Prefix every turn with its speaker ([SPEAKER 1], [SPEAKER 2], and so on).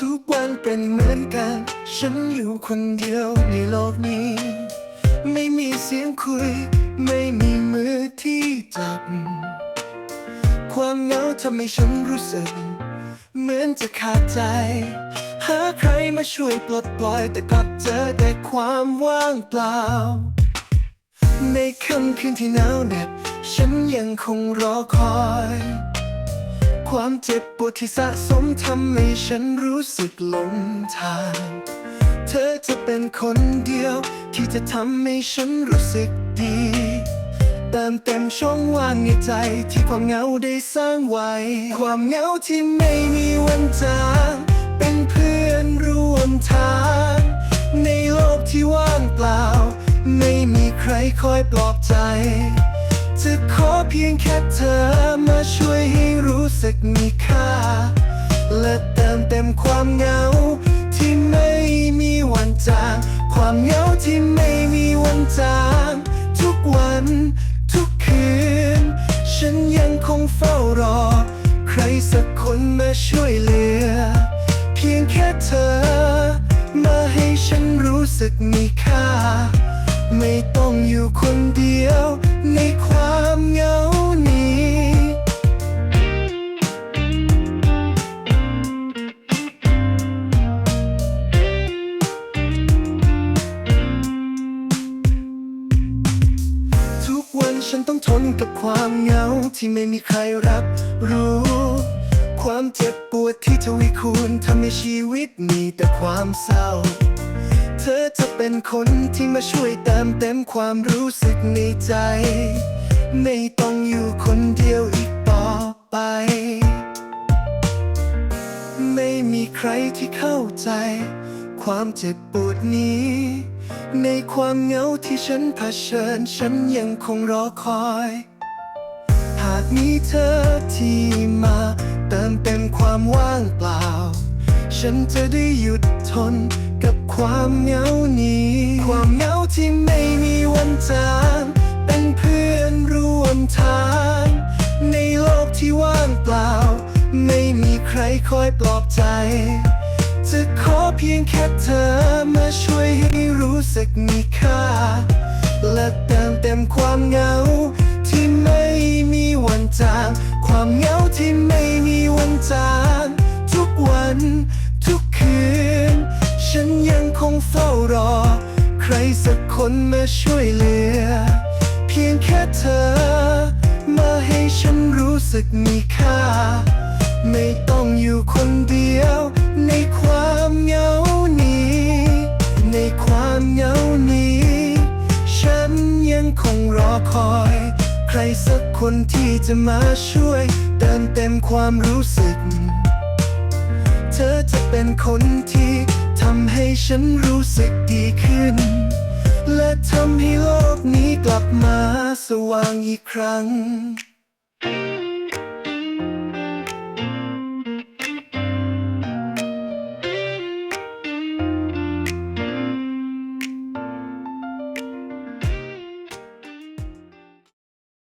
[SPEAKER 1] ทุกวันเป็นเหมือนกัน ฉันอยู่คนเดียวในโลกนี้ ไม่มีเสียงคุย ไม่มีมือที่จับ ความเหงาทำให้ฉันรู้สึก เหมือนจะขาดใจ หาใครมาช่วยปลดปล่อยแต่กลับเจอแต่ความว่างเปล่า ในค่ำคืนที่หนาวเหน็บฉันยังคงรอคอย ความเจ็บปวดที่สะสมทำให้ฉันรู้สึกหลงทาง เธอจะเป็นคนเดียว ที่จะทำให้ฉันรู้สึกดีเติมเต็มช่องว่างในใจที่ความเหงาได้สร้างไว้ ความเหงาที่ไม่มีวันจางเป็นเพื่อนร่วมทาง ในโลกที่ว่างเปล่า ไม่มีใครคอยปลอบใจจะขอ พียงแค่เธอมาช่วยให้รู้สึกมีค่า และเติมเต็มความเหงา ที่ไม่มีวันจาง ความเหงาที่ไม่มีวันจาง ทุกวันทุกคืน ฉันยังคงเฝ้ารอ ใครสักคนมาช่วยเหลือ เพียงแค่เธอ มาให้ฉันรู้สึกมีค่า ไม่ต้องอยู่คนเดียวใน ต้องทนกับความเหงาที่ไม่มีใครรับรู้ ความเจ็บปวดที่ทวีคูณทำให้ชีวิตมีแต่ความเศร้า เธอจะเป็นคนที่มาช่วยเติมเต็มความรู้สึกในใจ ไม่ต้องอยู่คนเดียวอีกต่อไป ไม่มีใครที่เข้าใจ ความเจ็บปวดนี้ ในความเหงาที่ฉันเผชิญ ฉันยังคงรอคอย หากมีเธอที่มาเติมเต็มความว่างเปล่า ฉันจะได้หยุดทนกับความเหงานี้ ความเหงาที่ไม่มีวันจางเป็นเพื่อนร่วมทาง ในโลกที่ว่างเปล่า ไม่มีใครคอยปลอบใจ แค่เธอมาช่วยให้รู้สึกมีค่า และเติมเต็มความเหงา ที่ไม่มีวันจาง ความเหงาที่ไม่มีวันจาง ทุกวันทุกคืน ฉันยังคงเฝ้ารอ ใครสักคนมาช่วยเหลือ เพียงแค่เธอ มาให้ฉันรู้สึกมีค่า ไม่ต้องอยู่คนเดียวในความ คอย ใครสักคนที่จะมาช่วย เติมเต็มความรู้สึก เธอจะเป็นคนที่ทำให้ฉันรู้สึกดีขึ้น และทำให้โลกนี้กลับมาสว่างอีกครั้ง